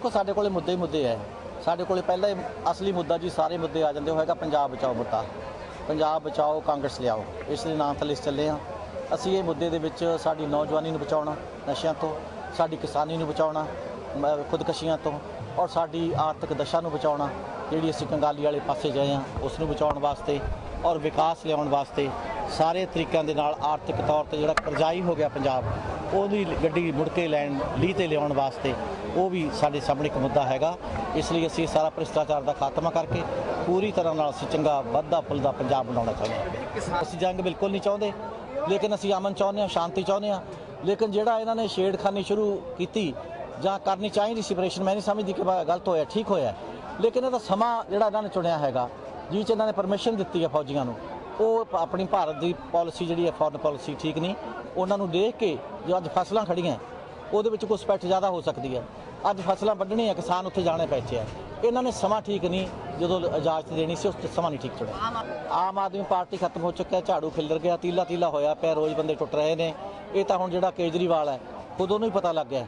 ਦੇਖੋ, ਸਾਡੇ ਕੋਲੇ ਮੁੱਦੇ ਹੀ ਮੁੱਦੇ ਹੈ ਸਾਡੇ ਕੋਲੇ ਪਹਿਲਾਂ ਹੀ ਅਸਲੀ ਮੁੱਦਾ ਜੀ, ਸਾਰੇ ਮੁੱਦੇ ਆ ਜਾਂਦੇ ਹੋਏਗਾ ਪੰਜਾਬ ਬਚਾਓ ਮੁੱਦਾ। ਪੰਜਾਬ ਬਚਾਓ, ਕਾਂਗਰਸ ਲਿਆਓ। ਇਸ ਦੇ ਨਾਂ ਥੱਲੇ ਚੱਲੇ ਆ। ਅਸੀਂ ਇਹ ਮੁੱਦੇ ਦੇ ਵਿੱਚ ਸਾਡੀ ਨੌਜਵਾਨੀ ਨੂੰ ਬਚਾਉਣਾ, ਨਸ਼ਿਆਂ ਤੋਂ, ਸਾਡੀ ਕਿਸਾਨੀ ਨੂੰ ਬਚਾਉਣਾ ਖੁਦਕਸ਼ੀਆਂ ਤੋਂ ਔਰ ਸਾਡੀ ਆਰਥਿਕ ਦਸ਼ਾ ਨੂੰ ਬਚਾਉਣਾ, ਜਿਹੜੀ ਅਸੀਂ ਕੰਗਾਲੀ ਵਾਲੇ ਪਾਸੇ ਗਏ ਆ, ਉਸ ਨੂੰ ਬਚਾਉਣ ਵਾਸਤੇ ਔਰ ਵਿਕਾਸ ਲਿਆਉਣ ਵਾਸਤੇ ਸਾਰੇ ਤਰੀਕਿਆਂ ਦੇ ਨਾਲ ਆਰਥਿਕ ਤੌਰ ਤੇ ਜਿਹੜਾ ਕਰਜ਼ਾਈ ਹੋ ਗਿਆ ਪੰਜਾਬ, ਉਹਦੀ ਗੱਡੀ ਮੁੜ ਕੇ ਲੈਣ, ਲੀਹ ਤੇ ਲਿਆਉਣ ਵਾਸਤੇ, ਉਹ ਵੀ ਸਾਡੇ ਸਾਹਮਣੇ ਇੱਕ ਮੁੱਦਾ ਹੈਗਾ। ਇਸ ਲਈ ਅਸੀਂ ਸਾਰਾ ਭ੍ਰਿਸ਼ਟਾਚਾਰ ਦਾ ਖਾਤਮਾ ਕਰਕੇ ਪੂਰੀ ਤਰ੍ਹਾਂ ਨਾਲ ਅਸੀਂ ਚੰਗਾ ਵੱਧਦਾ ਫੁੱਲਦਾ ਪੰਜਾਬ ਬਣਾਉਣਾ ਚਾਹੁੰਦੇ ਹਾਂ। ਅਸੀਂ ਜੰਗ ਬਿਲਕੁਲ ਨਹੀਂ ਚਾਹੁੰਦੇ, ਲੇਕਿਨ ਅਸੀਂ ਅਮਨ ਚਾਹੁੰਦੇ ਹਾਂ, ਸ਼ਾਂਤੀ ਚਾਹੁੰਦੇ ਹਾਂ। ਲੇਕਿਨ ਜਿਹੜਾ ਇਹਨਾਂ ਨੇ ਛੇੜਖਾਨੀ ਸ਼ੁਰੂ ਕੀਤੀ ਜਾਂ ਕਰਨੀ ਚਾਹੀਦੀ ਸੀ ਪ੍ਰੇਸ਼ਨ ਮੈਂ ਨਹੀਂ ਸਮਝਦੀ ਕਿ ਬਾ- ਗਲਤ ਹੋਇਆ, ਠੀਕ ਹੋਇਆ। ਲੇਕਿਨ ਇਹਦਾ ਸਮਾਂ ਜਿਹੜਾ ਇਹਨਾਂ ਨੇ ਚੁਣਿਆ ਹੈਗਾ, ਜਿਹ 'ਚ ਇਹਨਾਂ ਨੇ ਪਰਮਿਸ਼ਨ ਦਿੱਤੀ ਹੈ ਫੌਜੀਆਂ ਨੂੰ ਉਹ ਆਪਣੀ ਭਾਰਤ ਦੀ ਪਾਲਿਸੀ ਜਿਹੜੀ ਹੈ ਫੋਰਨ ਪਾਲਿਸੀ ਠੀਕ ਨਹੀਂ। ਉਹਨਾਂ ਨੂੰ ਦੇਖ ਕੇ ਜੋ ਅੱਜ ਫਸਲਾਂ ਖੜੀਆਂ ਉਹਦੇ ਵਿੱਚ ਕੁਝ ਪੈਠ ਜ਼ਿਆਦਾ ਹੋ ਸਕਦੀ ਹੈ। ਅੱਜ ਫਸਲਾਂ ਵੱਢਣੀਆਂ ਕਿਸਾਨ ਉੱਥੇ ਜਾਣੇ ਪੈਚੇ ਆ। ਇਹਨਾਂ ਨੇ ਸਮਾਂ ਠੀਕ ਨਹੀਂ ਜਦੋਂ ਇਜਾਜ਼ਤ ਦੇਣੀ ਸੀ ਉਸ ਤੇ ਸਮਾਂ ਨਹੀਂ ਠੀਕ ਚੁਣਿਆ ਆਮ ਆਦਮੀ ਪਾਰਟੀ ਖਤਮ ਹੋ ਚੁੱਕਿਆ ਝਾੜੂ ਖਿਲਰ ਗਿਆ ਤੀਲਾ ਤੀਲਾ ਹੋਇਆ ਪਿਆ ਰੋਜ਼ ਬੰਦੇ ਟੁੱਟ ਰਹੇ ਨੇ। ਇਹ ਤਾਂ ਹੁਣ ਜਿਹੜਾ ਕੇਜਰੀਵਾਲ ਹੈ ਖੁਦ ਉਹਨੂੰ ਹੀ ਪਤਾ ਲੱਗ ਗਿਆ।